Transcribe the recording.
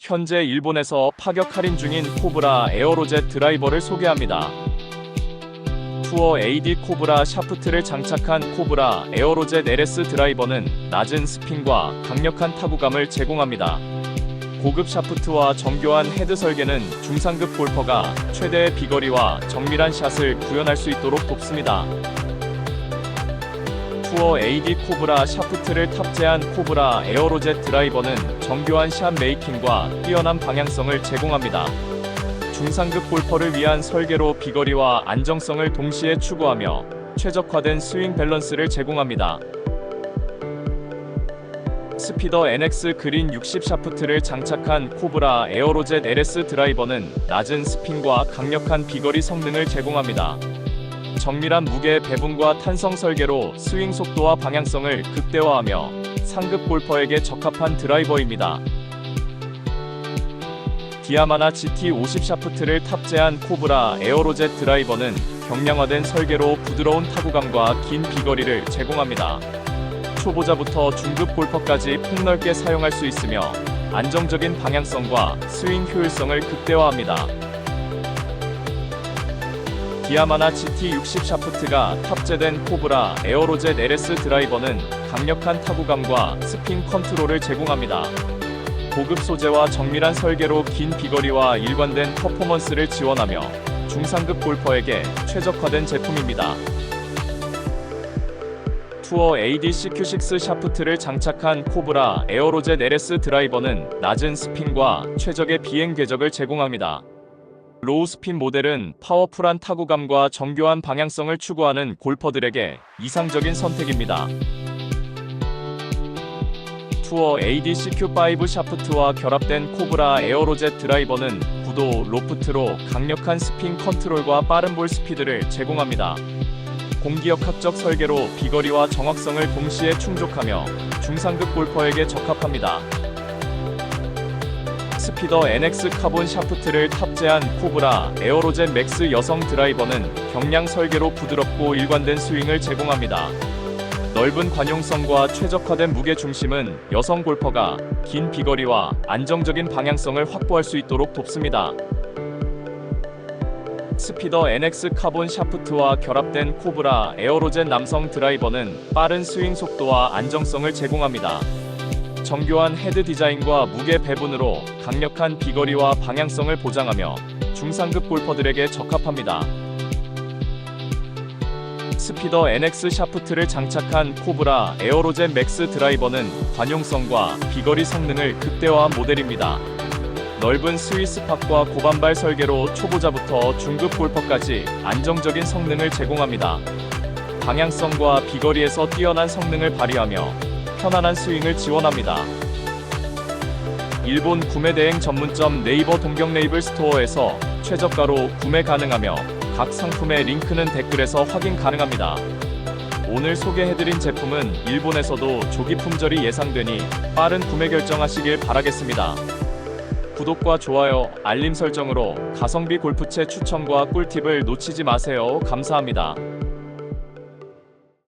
현재 일본에서 파격 할인 중인 코브라 에어로젯 드라이버를 소개합니다. 투어 AD 코브라 샤프트를 장착한 코브라 에어로젯 LS 드라이버는 낮은 스핀과 강력한 타구감을 제공합니다. 고급 샤프트와 정교한 헤드 설계는 중상급 골퍼가 최대의 비거리와 정밀한 샷을 구현할 수 있도록 돕습니다. 투어 AD 코브라 샤프트를 탑재한 코브라 에어로젯 드라이버는 정교한 샷 메이킹과 뛰어난 방향성을 제공합니다. 중상급 골퍼를 위한 설계로 비거리와 안정성을 동시에 추구하며 최적화된 스윙 밸런스를 제공합니다. 스피더 NX 그린 60 샤프트를 장착한 코브라 에어로젯 LS 드라이버는 낮은 스핀과 강력한 비거리 성능을 제공합니다. 정밀한 무게 배분과 탄성 설계로 스윙 속도와 방향성을 극대화하며 상급 골퍼에게 적합한 드라이버입니다. 디아마나 GT50 샤프트를 탑재한 코브라 에어로젯 드라이버는 경량화된 설계로 부드러운 타구감과 긴 비거리를 제공합니다. 초보자부터 중급 골퍼까지 폭넓게 사용할 수 있으며 안정적인 방향성과 스윙 효율성을 극대화합니다. 디아마나 GT60 샤프트가 탑재된 코브라 에어로젯 LS 드라이버는 강력한 타구감과 스핀 컨트롤을 제공합니다. 고급 소재와 정밀한 설계로 긴 비거리와 일관된 퍼포먼스를 지원하며 중상급 골퍼에게 최적화된 제품입니다. 투어 ADCQ6 샤프트를 장착한 코브라 에어로젯 LS 드라이버는 낮은 스핀과 최적의 비행 궤적을 제공합니다. 로우 스핀 모델은 파워풀한 타구감과 정교한 방향성을 추구하는 골퍼들에게 이상적인 선택입니다. 투어 ADCQ5 샤프트와 결합된 코브라 에어로젯 드라이버는 구도 로프트로 강력한 스핀 컨트롤과 빠른 볼 스피드를 제공합니다. 공기역학적 설계로 비거리와 정확성을 동시에 충족하며 중상급 골퍼에게 적합합니다. 스피더 NX 카본 샤프트를 탑재한 코브라 에어로젯 맥스 여성 드라이버는 경량 설계로 부드럽고 일관된 스윙을 제공합니다. 넓은 관용성과 최적화된 무게 중심은 여성 골퍼가 긴 비거리와 안정적인 방향성을 확보할 수 있도록 돕습니다. 스피더 NX 카본 샤프트와 결합된 코브라 에어로젯 남성 드라이버는 빠른 스윙 속도와 안정성을 제공합니다. 정교한 헤드 디자인과 무게 배분으로 강력한 비거리와 방향성을 보장하며 중상급 골퍼들에게 적합합니다. 스피더 NX 샤프트를 장착한 코브라 에어로젯 맥스 드라이버는 관용성과 비거리 성능을 극대화한 모델입니다. 넓은 스위스팟과 고반발 설계로 초보자부터 중급 골퍼까지 안정적인 성능을 제공합니다. 방향성과 비거리에서 뛰어난 성능을 발휘하며 편안한 스윙을 지원합니다. 일본 구매 대행 전문점 네이버 동경 레이블 스토어에서 최저가로 구매 가능하며 각 상품의 링크는 댓글에서 확인 가능합니다. 오늘 소개해드린 제품은 일본에서도 조기 품절이 예상되니 빠른 구매 결정하시길 바라겠습니다. 구독과 좋아요, 알림 설정으로 가성비 골프채 추천과 꿀팁을 놓치지 마세요. 감사합니다.